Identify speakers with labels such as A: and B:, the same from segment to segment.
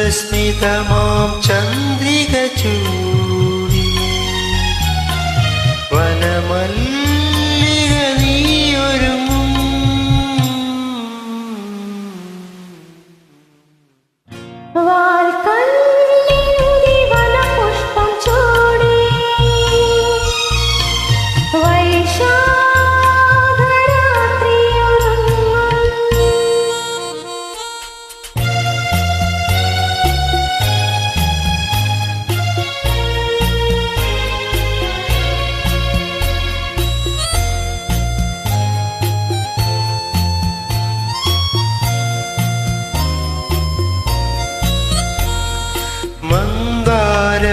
A: मन्दस्मितमां चन्द्रिकचूरि वनमल्ल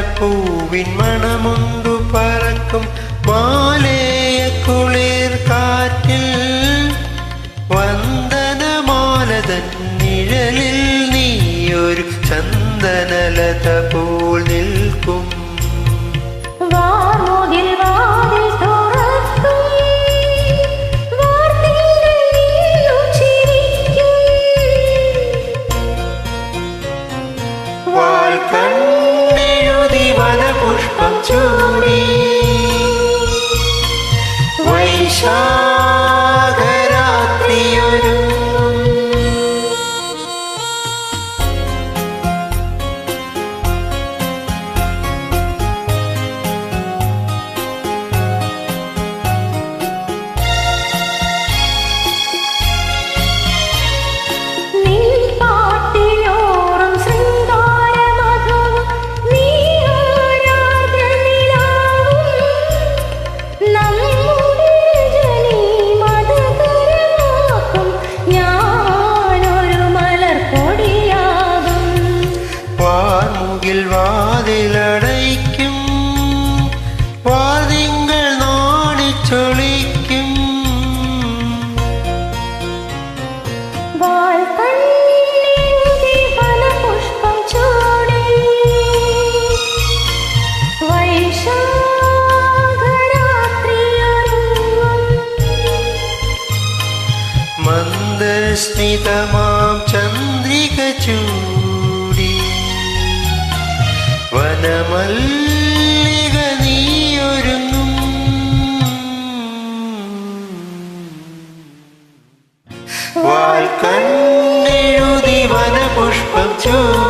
B: മന്ദാരപ്പൂവിൻ മണമുണ്ടു പറക്കും മാലേയ കുളിർ കാറ്റിൽ. വന്ദനമാലതൻ നിഴലിൽ നീയൊരു ചന്ദനലത പോൽ നിൽക്കും. বছর ചൂടി.
A: വൈശാഖരാത്രിയൊരുങ്ങും
B: മന്ദസ്മിതമാം ചന്ദ്രിക ചൂടി. വനമല്ലിക Show.